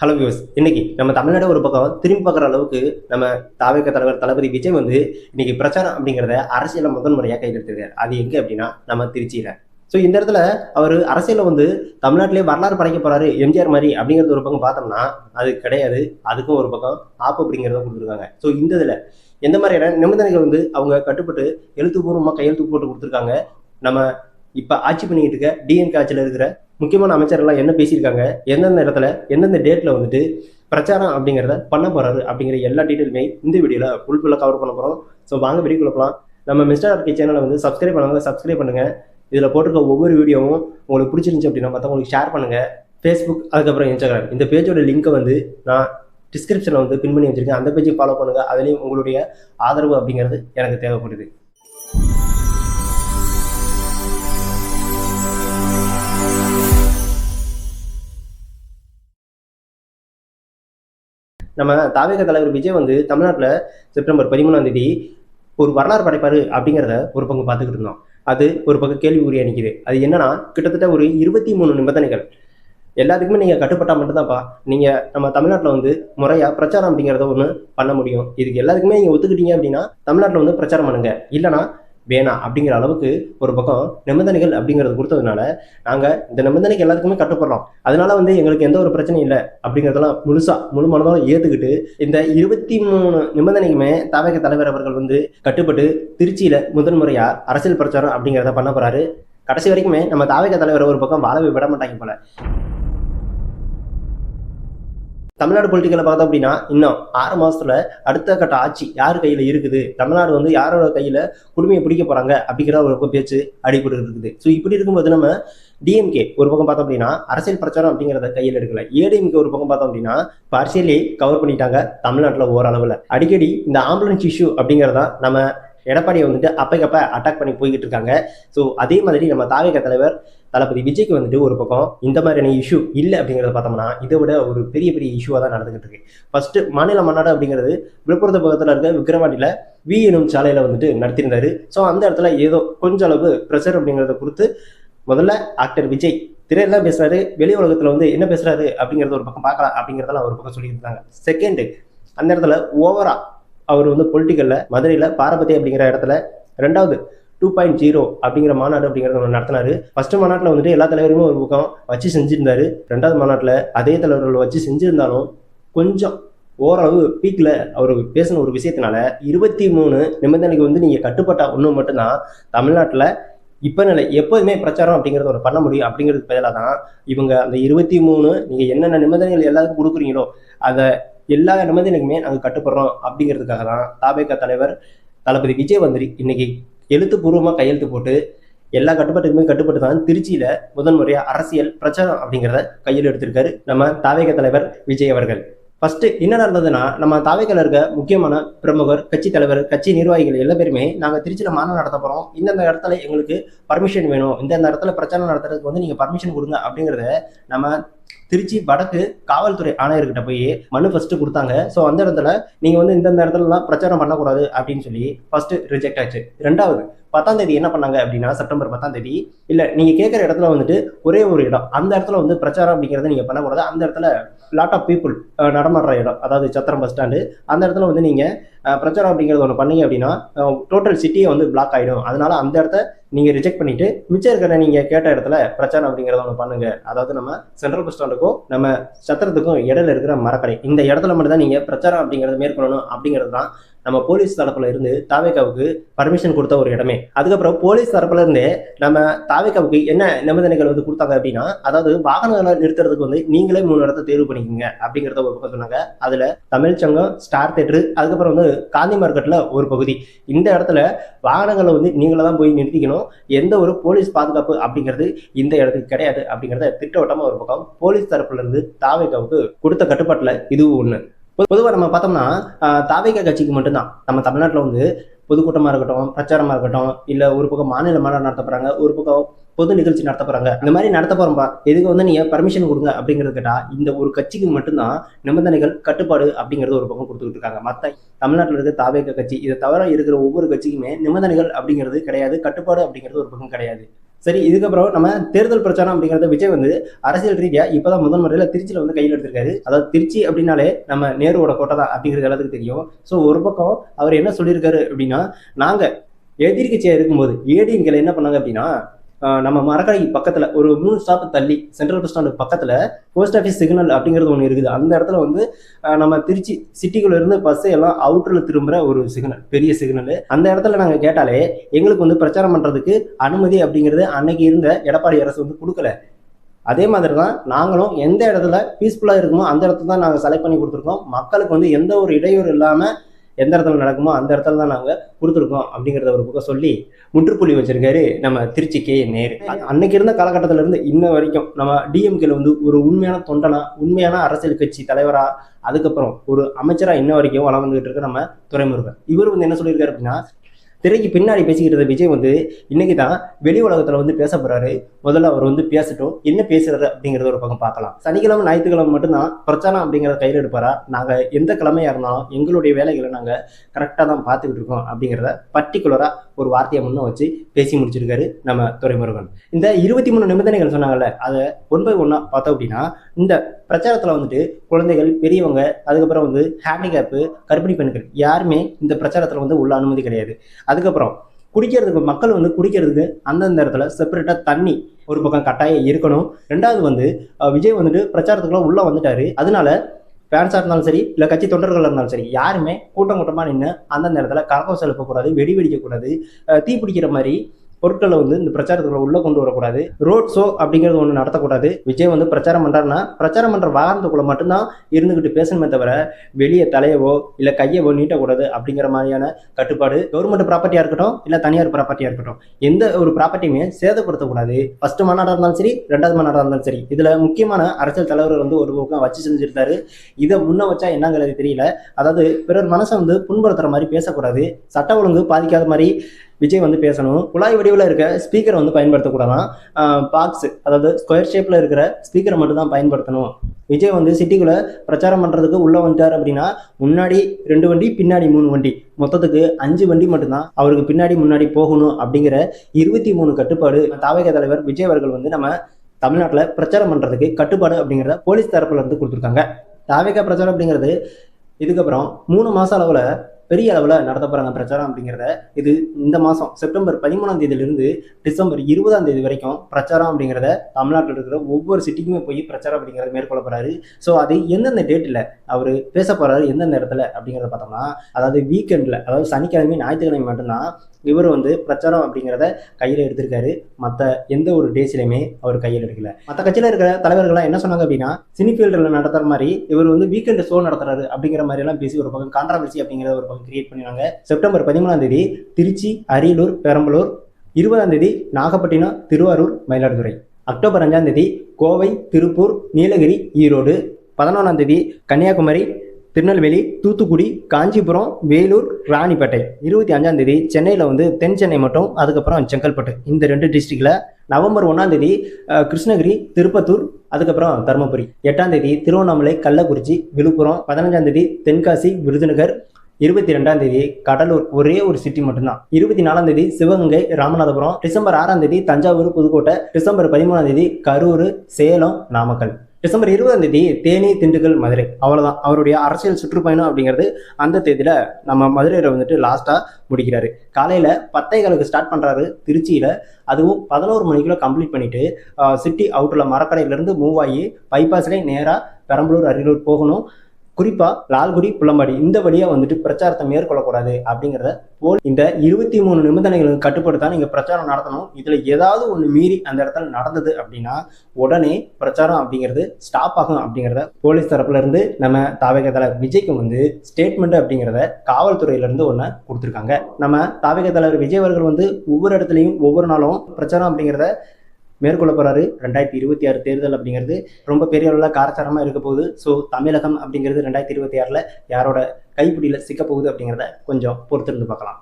Hello views இன்னைக்கு நம்ம தமிழ்நாடு ஒரு பக்கம் திரும்பி பார்க்குற அளவுக்கு நம்ம தாவேக்க தலைவர் தளபதி விஜய் வந்து இன்னைக்கு பிரச்சாரம் அப்படிங்கிறத அரசியலை முதல் முறையாக கையில் எடுத்திருக்காரு அது எங்க அப்படின்னா நம்ம திருச்சியில. ஸோ இந்த இடத்துல அவர் அரசியலில் வந்து தமிழ்நாட்டிலே வரலாறு படைக்க போறாரு எம்ஜிஆர் மாதிரி அப்படிங்கிறது ஒரு பக்கம் பார்த்தோம்னா அது கிடையாது. அதுக்கும் ஒரு பக்கம் ஆப்பு அப்படிங்கிறத கொடுத்துருக்காங்க. ஸோ இந்த இதில் எந்த மாதிரியான நிபந்தனைகள் வந்து அவங்க கட்டுப்பட்டு எழுத்துப்பூர்வமாக கையெழுத்து போட்டு கொடுத்துருக்காங்க? நம்ம இப்போ ஆட்சி பண்ணிக்கிட்டு இருக்க டிஎம்கே ஆட்சியில் இருக்கிற முக்கியமான அமைச்சர்கள்லாம் என்ன பேசியிருக்காங்க எந்தெந்த இடத்துல எந்தெந்த டேட்டில் வந்துட்டு பிரச்சாரம் அப்படிங்கிறத பண்ண போறாரு அப்படிங்கிற எல்லா டீட்டெயிலுமே இந்த வீடியோவில் ஃபுல் ஃபுல்லாக கவர் பண்ண போகிறோம் ஸோ வாங்க வீடியோக்குள்ள போகலாம் நம்ம மிஸ்டர் ஆர்கே சேனலை வந்து சப்ஸ்கிரைப் பண்ணுவாங்க சப்ஸ்கிரைப் பண்ணுங்கள் இதில் போட்டிருக்க ஒவ்வொரு வீடியோவும் உங்களுக்கு பிடிச்சிருந்துச்சு அப்படின்னா மற்றவங்களுக்கு ஷேர் பண்ணுங்க. ஃபேஸ்புக் அதுக்கப்புறம் இன்ஸ்டாகிராம் இந்த பேஜோட லிங்கை வந்து நான் டிஸ்கிரிப்ஷனில் வந்து பின் பண்ணி வச்சிருக்கேன். அந்த பேஜை ஃபாலோ பண்ணுங்கள் அதுலேயும் உங்களுடைய ஆதரவு அப்படிங்கிறது எனக்கு தேவைப்படுது. நம்ம தாவேக தலைவர் விஜய் வந்து தமிழ்நாட்டில் செப்டம்பர் பதிமூணாம் தேதி ஒரு வரலாறு படைப்பார் அப்படிங்கிறத ஒரு பங்கு பார்த்துக்கிட்டு இருந்தோம். அது ஒரு பக்கம் கேள்விக்குறியா நிற்கிது அது என்னன்னா கிட்டத்தட்ட ஒரு இருபத்தி மூணு நிபந்தனைகள். எல்லாத்துக்குமே நீங்கள் கட்டுப்பட்டால் மட்டும்தான்ப்பா. நீங்கள் நம்ம தமிழ்நாட்டில் வந்து முறையாக பிரச்சாரம் அப்படிங்கிறத ஒன்று பண்ண முடியும். இதுக்கு எல்லாத்துக்குமே நீங்கள் ஒத்துக்கிட்டீங்க அப்படின்னா தமிழ்நாட்டில் வந்து பிரச்சாரம் பண்ணுங்க. இல்லைனா வேணாம் அப்படிங்கிற அளவுக்கு ஒரு பக்கம் நிபந்தனைகள் அப்படிங்கிறது கொடுத்ததுனால நாங்கள் இந்த நிபந்தனைக்கு எல்லாத்துக்குமே கட்டுப்படுறோம். அதனால வந்து எங்களுக்கு எந்த ஒரு பிரச்சனையும் இல்லை அப்படிங்கிறதெல்லாம் முழுசா முழு மனதோட ஏற்றுக்கிட்டு இந்த இருபத்தி மூணு நிபந்தனைக்குமே தாவக தலைவர் அவர்கள் வந்து கட்டுப்பட்டு திருச்சியில முதன்முறையாக அரசியல் பிரச்சாரம் அப்படிங்கிறத பண்ண போறாரு. கடைசி வரைக்குமே நம்ம தாவக தலைவர் ஒரு பக்கம் வாழவே விட மாட்டாங்க போல. தமிழ்நாடு பொலிட்டிக்கலை பார்த்தோம் அப்படின்னா இன்னும் ஆறு மாசத்துல அடுத்த கட்ட ஆட்சி யார் கையில இருக்குது? தமிழ்நாடு வந்து யாரோட கையில குடுமையை பிடிக்க போறாங்க? அப்படிங்கிற ஒரு பேச்சு அடிபட்டு இருக்குது. ஸோ இப்படி இருக்கும்போது நம்ம டிஎம்கே ஒரு பக்கம் பார்த்தோம் அப்படின்னா அரசியல் பிரச்சாரம் அப்படிங்கிறத கையில் எடுக்கல. ஏடிஎம்கே ஒரு பக்கம் பார்த்தோம் அப்படின்னா இப்போ கவர் பண்ணிட்டாங்க தமிழ்நாட்டில் ஓரளவில். அடிக்கடி இந்த ஆம்புலன்ஸ் இஷ்யூ அப்படிங்கிறதா நம்ம எடப்பாடியை வந்துட்டு அப்பைக்கப்ப அட்டாக் பண்ணி போய்கிட்டு இருக்காங்க ஸோ அதே மாதிரி நம்ம தாவேக தலைவர் தளபதி விஜய்க்கு வந்துட்டு ஒரு பக்கம் இந்த மாதிரியான இஷ்யூ இல்லை அப்படிங்கிறத பார்த்தோம்னா இதை விட ஒரு பெரிய பெரிய இஷ்யூவாக தான் நடந்துகிட்டு இருக்கு ஃபர்ஸ்ட் மாநில மாநாடு அப்படிங்கிறது விழுப்புரத்து பக்கத்தில் இருக்க விக்கிரவாண்டியில் வி எனும் சாலையில் வந்துட்டு நடத்தியிருந்தாரு. ஸோ அந்த இடத்துல ஏதோ கொஞ்ச அளவு ப்ரெஷர் அப்படிங்கிறத கொடுத்து முதல்ல ஆக்டர் விஜய் திரையெல்லாம் பேசுறாரு வெளி உலகத்தில் வந்து என்ன பேசுறாரு அப்படிங்கிறத ஒரு பக்கம் பார்க்கலாம் அப்படிங்கிறதெல்லாம் ஒரு பக்கம் சொல்லியிருந்தாங்க. செகண்டு அந்த இடத்துல ஓவரா அவர் வந்து பொலிட்டிக்கல்ல மதுரையில பாரபதி அப்படிங்கிற இடத்துல ரெண்டாவது டூ பாயிண்ட் ஜீரோ அப்படிங்கிற மாநாடு அப்படிங்கிறத ஒன்று நடத்தினாரு. ஃபர்ஸ்ட் மாநாட்டில் வந்துட்டு எல்லா தலைவருமே ஒரு முகம் வச்சு செஞ்சிருந்தாரு. ரெண்டாவது மாநாட்டில் அதே தலைவர்கள் வச்சு செஞ்சிருந்தாலும் கொஞ்சம் ஓரளவு பீக்கில் அவர் பேசின ஒரு விஷயத்தினால இருபத்தி மூணு நிபந்தனைக்கு வந்து நீங்கள் கட்டுப்பட்டா ஒன்று மட்டும்தான் தமிழ்நாட்டில் இப்போ நிலை எப்போதுமே பிரச்சாரம் அப்படிங்கிறத ஒரு பண்ண முடியும் அப்படிங்கிறது பதிலாக தான் இவங்க அந்த இருபத்தி மூணு நீங்கள் என்னென்ன நிபந்தனைகள் எல்லாருக்கும் கொடுக்குறீங்களோ அதை எல்லா நிபந்தனைக்குமே நாங்கள் கட்டுப்படுறோம் அப்படிங்கிறதுக்காக தான் தாபேக தலைவர் தளபதி விஜய் வந்து இன்னைக்கு எழுத்துப்பூர்வமாக கையெழுத்து போட்டு எல்லா கட்டுப்பாட்டுக்குமே கட்டுப்பட்டு தான் திருச்சியில முதன்முறையா அரசியல் பிரச்சாரம் அப்படிங்கிறத கையில் எடுத்திருக்காரு நம்ம தாவேக தலைவர் விஜய் அவர்கள். ஃபர்ஸ்ட் என்ன நடந்ததுன்னா நம்ம தாவேக்கல இருக்க முக்கியமான பிரமுகர் கட்சி தலைவர் கட்சி நிர்வாகிகள் எல்லா பேருமே நாங்கள் திருச்சியில் மாநாடு நடத்த போகிறோம் இந்தந்த இடத்துல எங்களுக்கு பர்மிஷன் வேணும். இந்தந்த இடத்துல பிரச்சாரம் நடத்துறதுக்கு வந்து நீங்கள் பர்மிஷன் கொடுங்க அப்படிங்கிறத நம்ம திருச்சி வடக்கு காவல்துறை ஆணையர்கிட்ட போய் மனு ஃபர்ஸ்ட் கொடுத்தாங்க. ஸோ அந்த இடத்துல நீங்கள் வந்து இந்தந்த இடத்துலலாம் பிரச்சாரம் பண்ணக்கூடாது அப்படின்னு சொல்லி ஃபர்ஸ்ட் ரிஜெக்ட் ஆச்சு. ரெண்டாவது பத்தாம் தேதி என்ன பண்ணாங்க அப்படின்னா செப்டம்பர் பத்தாம் தேதி இல்லை நீங்கள் கேட்குற இடத்துல வந்துட்டு ஒரே ஒரு இடம். அந்த இடத்துல வந்து பிரச்சாரம் அப்படிங்கிறத நீங்கள் பண்ணக்கூடாது. அந்த இடத்துல லாட் ஆஃப் பீப்புள் நடமாடுற இடம் அதாவது சத்திரம் பஸ் ஸ்டாண்டு அந்த இடத்துல வந்து நீங்கள் பிரச்சாரம் அப்படிங்கிறது ஒன்று பண்ணீங்க அப்படின்னா டோட்டல் சிட்டியை வந்து பிளாக் ஆகிடும் அதனால அந்த இடத்த நீங்கள் ரிஜெக்ட் பண்ணிட்டு மிச்சம் இருக்கிற நீங்கள் கேட்ட இடத்துல பிரச்சாரம் அப்படிங்கிறத ஒன்று பண்ணுங்க. அதாவது நம்ம சென்ட்ரல் பஸ் ஸ்டாண்டுக்கும் நம்ம சத்திரத்துக்கும் இடையில இருக்கிற மரக்கடை. இந்த இடத்துல மட்டும் தான் நீங்கள் பிரச்சாரம் அப்படிங்கிறத மேற்கொள்ளணும் அப்படிங்கிறது தான் நம்ம போலீஸ் தரப்புல இருந்து தாவேக்காவுக்கு பர்மிஷன் கொடுத்த ஒரு இடமே. அதுக்கப்புறம் போலீஸ் தரப்புல இருந்தே நம்ம தாவேக்காவுக்கு என்ன நிபந்தனைகள் வந்து கொடுத்தாங்க அப்படின்னா அதாவது வாகனங்களை நிறுத்துறதுக்கு வந்து நீங்களே மூணு இடத்த தேர்வு பண்ணிக்கோங்க அப்படிங்கிறத ஒரு பக்கம் சொன்னாங்க. அதுல தமிழ்ச்சங்கம் ஸ்டார் தேட்டரு அதுக்கப்புறம் வந்து காந்தி மார்க்கெட்ல ஒரு பகுதி. இந்த இடத்துல வாகனங்களை வந்து நீங்களே தான் போய் நிறுத்திக்கணும். எந்த ஒரு போலீஸ் பாதுகாப்பு அப்படிங்கிறது இந்த இடத்துக்கு கிடையாது அப்படிங்கிறத திட்டவட்டமா ஒரு பக்கம் போலீஸ் தரப்புல இருந்து தாவேக்காவுக்கு கொடுத்த கட்டுப்பாட்டுல இதுவும் ஒண்ணு. பொதுவாக நம்ம பார்த்தோம்னா தாவேகா கட்சிக்கு மட்டும்தான். நம்ம தமிழ்நாட்டில் வந்து பொதுக்கூட்டமாக இருக்கட்டும் பிரச்சாரமாக இருக்கட்டும் இல்லை ஒரு பக்கம் மாநில மாநாடு நடத்த போகிறாங்க ஒரு பக்கம் பொது நிகழ்ச்சி நடத்த போகிறாங்க இந்த மாதிரி நடத்த போகிறோம்பா எதுக்கு வந்து நீங்கள் பர்மிஷன் கொடுங்க அப்படிங்கிறது கேட்டால் இந்த ஒரு கட்சிக்கு மட்டும்தான் நிபந்தனைகள் கட்டுப்பாடு அப்படிங்கிறது ஒரு பக்கம் கொடுத்துக்கிட்டு இருக்காங்க. மற்ற தமிழ்நாட்டில் இருக்க தாவேக கட்சி இதை தவிர இருக்கிற ஒவ்வொரு கட்சிக்குமே நிபந்தனைகள் அப்படிங்கிறது கிடையாது கட்டுப்பாடு அப்படிங்கிறது ஒரு பக்கம் கிடையாது. சரி இதுக்கப்புறம் நம்ம தேர்தல் பிரச்சாரம் அப்படிங்கிறத விஜய் வந்து அரசியல் ரீதியாக இப்போதான் முதல் முறையில் திருச்சியில் வந்து கையில் எடுத்திருக்காரு. அதாவது திருச்சி அப்படின்னாலே நம்ம நேருவோட கோட்டை தான் அப்படிங்கிறது எல்லாத்துக்கும் தெரியும். ஸோ ஒரு பக்கம் அவர் என்ன சொல்லியிருக்காரு அப்படின்னா நாங்கள் எதிர்கட்சியாக இருக்கும்போது ஏடிஎம்கேல என்ன பண்ணாங்க அப்படின்னா நம்ம மரக்கடை பக்கத்தில் ஒரு மூணு ஸ்டாப் தள்ளி சென்ட்ரல் பஸ் ஸ்டாண்டு பக்கத்தில் போஸ்ட் ஆஃபீஸ் சிக்னல் அப்படிங்கிறது ஒன்று இருக்குது. அந்த இடத்துல வந்து நம்ம திருச்சி சிட்டிக்குள்ள இருந்து பஸ் எல்லாம் அவுட்டரில் திரும்புகிற ஒரு சிக்னல் பெரிய சிக்னல் அந்த இடத்துல நாங்கள் கேட்டாலே எங்களுக்கு வந்து பிரச்சாரம் பண்ணுறதுக்கு அனுமதி அப்படிங்கிறது அன்னைக்கு இருந்த எடப்பாடி அரசு வந்து கொடுக்கல. அதே மாதிரி தான் நாங்களும் எந்த இடத்துல பீஸ்ஃபுல்லாக இருக்குமோ அந்த இடத்துல தான் நாங்கள் செலக்ட் பண்ணி கொடுத்துருக்கோம். மக்களுக்கு வந்து எந்த ஒரு இடையூறு இல்லாமல் எந்த இடத்துல நடக்குமோ அந்த இடத்துல தான் நாங்கள் கொடுத்துருக்கோம் அப்படிங்கிறத ஒரு பக்கம் சொல்லி முற்றுப்புள்ளி வச்சிருக்காரு நம்ம திருச்சி கே நேரு. அன்னைக்கு இருந்த காலகட்டத்துல இருந்து இன்ன வரைக்கும் நம்ம டிஎம்கேல வந்து ஒரு உண்மையான தொண்டனா உண்மையான அரசியல் கட்சி தலைவரா அதுக்கப்புறம் ஒரு அமைச்சரா இன்ன வரைக்கும் வளம் வந்துகிட்டு இருக்க நம்ம துறைமுருகன் இவர் வந்து என்ன சொல்லியிருக்காரு அப்படின்னா திரைக்கு பின்னாடி பேசிக்கிட்டு இருந்த விஜய் வந்து இன்னைக்கு தான் வெளி உலகத்துல வந்து பேச போறாரு. முதல்ல அவர் வந்து பேசட்டும் என்ன பேசுறாரு அப்படிங்கறத ஒரு பக்கம் பார்க்கலாம். சனிக்கிழமை ஞாயிற்றுக்கிழமை மட்டும்தான் பிரச்சாரம் அப்படிங்கிறத கையில் எடுப்பாரா? நாங்க எந்த கிழமையா இருந்தாலும் எங்களுடைய வேலைகளை நாங்க கரெக்டாக தான் பார்த்துக்கிட்டு இருக்கோம் அப்படிங்கிறத பர்டிகுலரா ஒரு வார்த்தையை முன்ன வச்சு பேசி முடிச்சிருக்காரு நம்ம துறைமுருகன் இந்த இருபத்தி மூணு நிபந்தனைகள் சொன்னாங்கல்ல அதை ஒன் பை ஒன்னா பார்த்தோம் அப்படின்னா இந்த பிரச்சாரத்துல வந்துட்டு குழந்தைகள் பெரியவங்க அதுக்கப்புறம் வந்து ஹேண்டிகேப்பு கர்ப்பிணி பெண்கள் யாருமே இந்த பிரச்சாரத்துல வந்து உள்ள அனுமதி கிடையாது. அதுக்கப்புறம் குடிக்கிறதுக்கு மக்கள் வந்து குடிக்கிறதுக்கு அந்தந்த இடத்துல செப்பரேட்டாக தண்ணி ஒரு பக்கம் கட்டாயம் இருக்கணும். ரெண்டாவது வந்து விஜய் வந்துட்டு பிரச்சாரத்துக்குள்ள உள்ளே வந்துட்டாரு. அதனால ஃபேன்ஸாக இருந்தாலும் சரி இல்லை கட்சி தொண்டர்களாக இருந்தாலும் சரி யாருமே கூட்டம் கூட்டமாக நின்று அந்தந்த இடத்துல கரகம் செலுப்பக்கூடாது வெடி வெடிக்கக்கூடாது தீ பிடிக்கிற மாதிரி பொருட்களை வந்து இந்த பிரச்சாரத்துக்குள்ள உள்ள கொண்டு வரக்கூடாது. ரோட் ஷோ அப்படிங்கிறது ஒன்று நடத்தக்கூடாது. விஜய் வந்து பிரச்சாரம் பண்ணுறாருன்னா பிரச்சாரம் பண்ணுற வாகனத்துக்குள்ள மட்டும்தான் இருந்துக்கிட்டு பேசணுமே தவிர வெளியே தலையவோ இல்லை கையவோ நீட்டக்கூடாது அப்படிங்கிற மாதிரியான கட்டுப்பாடு கவர்மெண்ட் ப்ராப்பர்ட்டியாக இருக்கட்டும் இல்லை தனியார் ப்ராப்பர்ட்டியாக இருக்கட்டும். எந்த ஒரு ப்ராப்பர்ட்டியுமே சேதப்படுத்தக்கூடாது. ஃபர்ஸ்ட் மாநாடாக இருந்தாலும் சரி ரெண்டாவது மாநாடாக இருந்தாலும் சரி. இதில் முக்கியமான அரசியல் தலைவர் வந்து ஒரு பக்கம் வச்சு செஞ்சுருந்தாரு இதை முன்ன வச்சா என்னங்கிறது தெரியல. அதாவது பிறர் மனசை வந்து புண்படுத்துகிற மாதிரி பேசக்கூடாது. சட்ட ஒழுங்கு பாதிக்காத மாதிரி விஜய் வந்து பேசணும். குழாய் வடிவில் இருக்க ஸ்பீக்கரை வந்து பயன்படுத்தக்கூடாதான். பாக்ஸ் அதாவது ஸ்கொயர் ஷேப்பில் இருக்கிற ஸ்பீக்கரை மட்டும் தான் பயன்படுத்தணும். விஜய் வந்து சிட்டிக்குள்ளே பிரச்சாரம் பண்ணுறதுக்கு உள்ளே வந்துட்டார் அப்படின்னா முன்னாடி ரெண்டு வண்டி பின்னாடி மூணு வண்டி. மொத்தத்துக்கு அஞ்சு வண்டி மட்டும்தான் அவருக்கு பின்னாடி முன்னாடி போகணும் அப்படிங்கிற இருபத்தி மூணு கட்டுப்பாடு தாவக தலைவர் விஜய் அவர்கள் வந்து நம்ம தமிழ்நாட்டில் பிரச்சாரம் பண்ணுறதுக்கு கட்டுப்பாடு அப்படிங்கிறத போலீஸ் தரப்புல இருந்து கொடுத்துருக்காங்க. தாவேகா பிரச்சாரம் அப்படிங்கிறது இதுக்கப்புறம் மூணு மாச அளவில் பெரிய அளவில் நடத்த போகிறாங்க பிரச்சாரம் அப்படிங்கிறத இது இந்த மாதம் செப்டம்பர் பதிமூணாம் தேதியிலிருந்து டிசம்பர் இருபதாம் தேதி வரைக்கும் பிரச்சாரம் அப்படிங்கிறத தமிழ்நாட்டில் இருக்கிற ஒவ்வொரு சிட்டிக்குமே போய் பிரச்சாரம் அப்படிங்கிறத மேற்கொள்ள போகிறாரு ஸோ அது எந்தெந்த டேட்டில் அவர் பேச போகிறாரு எந்தெந்த இடத்துல அப்படிங்கிறத பார்த்தோம்னா அதாவது வீக்கெண்டில் அதாவது சனிக்கிழமை ஞாயிற்றுக்கிழமை மட்டும்தான் இவர் வந்து பிரச்சாரம் அப்படிங்கிறத கையில் எடுத்திருக்காரு. மற்ற எந்த ஒரு டேஸ்லையுமே அவர் கையில் எடுக்கல. மற்ற கட்சியில் இருக்கிற தலைவர்கள்லாம் என்ன சொன்னாங்க அப்படின்னா சினி ஃபீல்டில் நடத்துற மாதிரி இவர் வந்து வீக்கெண்ட் ஷோ நடத்துறாரு அப்படிங்கிற மாதிரி எல்லாம் பேசி ஒரு பக்கம் கான்ட்ரவர்சி அப்படிங்கிறத ஒரு பக்கம் கிரியேட் பண்ணினாங்க. செப்டம்பர் பதிமூணாம் தேதி திருச்சி அரியலூர் பெரம்பலூர். இருபதாம் தேதி நாகப்பட்டினம் திருவாரூர் மயிலாடுதுறை. அக்டோபர் அஞ்சாம் தேதி கோவை திருப்பூர் நீலகிரி ஈரோடு. பதினொன்றாம் தேதி கன்னியாகுமரி திருநெல்வேலி தூத்துக்குடி காஞ்சிபுரம் வேலூர் ராணிப்பேட்டை. இருபத்தி அஞ்சாம் தேதி சென்னையில் வந்து தென் சென்னை மட்டும் அதுக்கப்புறம் செங்கல்பட்டு. இந்த ரெண்டு டிஸ்ட்ரிக்டில் நவம்பர் ஒன்றாம் தேதி கிருஷ்ணகிரி திருப்பத்தூர் அதுக்கப்புறம் தருமபுரி. எட்டாம் தேதி திருவண்ணாமலை கள்ளக்குறிச்சி விழுப்புரம். பதினஞ்சாம் தேதி தென்காசி விருதுநகர். இருபத்தி ரெண்டாம் தேதி கடலூர். ஒரே ஒரு சிட்டி மட்டும்தான். இருபத்தி நாலாம் தேதி சிவகங்கை ராமநாதபுரம். டிசம்பர் ஆறாம் தேதி தஞ்சாவூர் புதுக்கோட்டை. டிசம்பர் பதிமூணாம் தேதி கரூர் சேலம் நாமக்கல். டிசம்பர் இருபதாம் தேதி தேனி திண்டுக்கல் மதுரை. அவ்வளோதான் அவருடைய அரசியல் சுற்றுப்பயணம் அப்படிங்கிறது அந்த தேதியில் நம்ம மதுரையில வந்துட்டு லாஸ்ட்டாக முடிக்கிறாரு. காலையில் பத்தே காலுக்கு ஸ்டார்ட் பண்ணுறாரு திருச்சியில். அதுவும் பதினோரு மணிக்குள்ள கம்ப்ளீட் பண்ணிவிட்டு சிட்டி அவுட்டரில் மரக்கடையிலேருந்து மூவ் ஆகி பைபாஸ்லேயே நேராக பெரம்பலூர் அரியலூர் போகணும். குறிப்பாக லால்குடி புள்ளம்பாடி இந்த வழியாக வந்துட்டு பிரச்சாரத்தை மேற்கொள்ளக்கூடாது அப்படிங்கிறத போல் இந்த இருபத்தி மூணு நிபந்தனைகளுக்கு கட்டுப்படுத்தா நீங்கள் பிரச்சாரம் நடத்தணும். இதில் ஏதாவது ஒன்று மீறி அந்த இடத்துல நடந்தது அப்படின்னா உடனே பிரச்சாரம் அப்படிங்கிறது ஸ்டாப் ஆகும் அப்படிங்கிறத போலீஸ் தரப்புலேருந்து நம்ம தாவக தலைவர் விஜய்க்கு வந்து ஸ்டேட்மெண்ட் அப்படிங்கிறத காவல்துறையிலேருந்து ஒன்று கொடுத்துருக்காங்க. நம்ம தாவக தலைவர் விஜய் அவர்கள் வந்து ஒவ்வொரு இடத்துலையும் ஒவ்வொரு நாளும் பிரச்சாரம் அப்படிங்கிறத மேற்கொள்ள போறாரு. ரெண்டாயிரத்தி இருபத்தி ஆறு தேர்தல் அப்படிங்கிறது ரொம்ப பெரிய அளவில் காரச்சாரமாக இருக்க போகுது. ஸோ தமிழகம் அப்படிங்கிறது ரெண்டாயிரத்தி இருபத்தி ஆறில் யாரோட கைப்பிடியில் சிக்க போகுது அப்படிங்கிறத கொஞ்சம் பொறுத்திருந்து பார்க்கலாம்.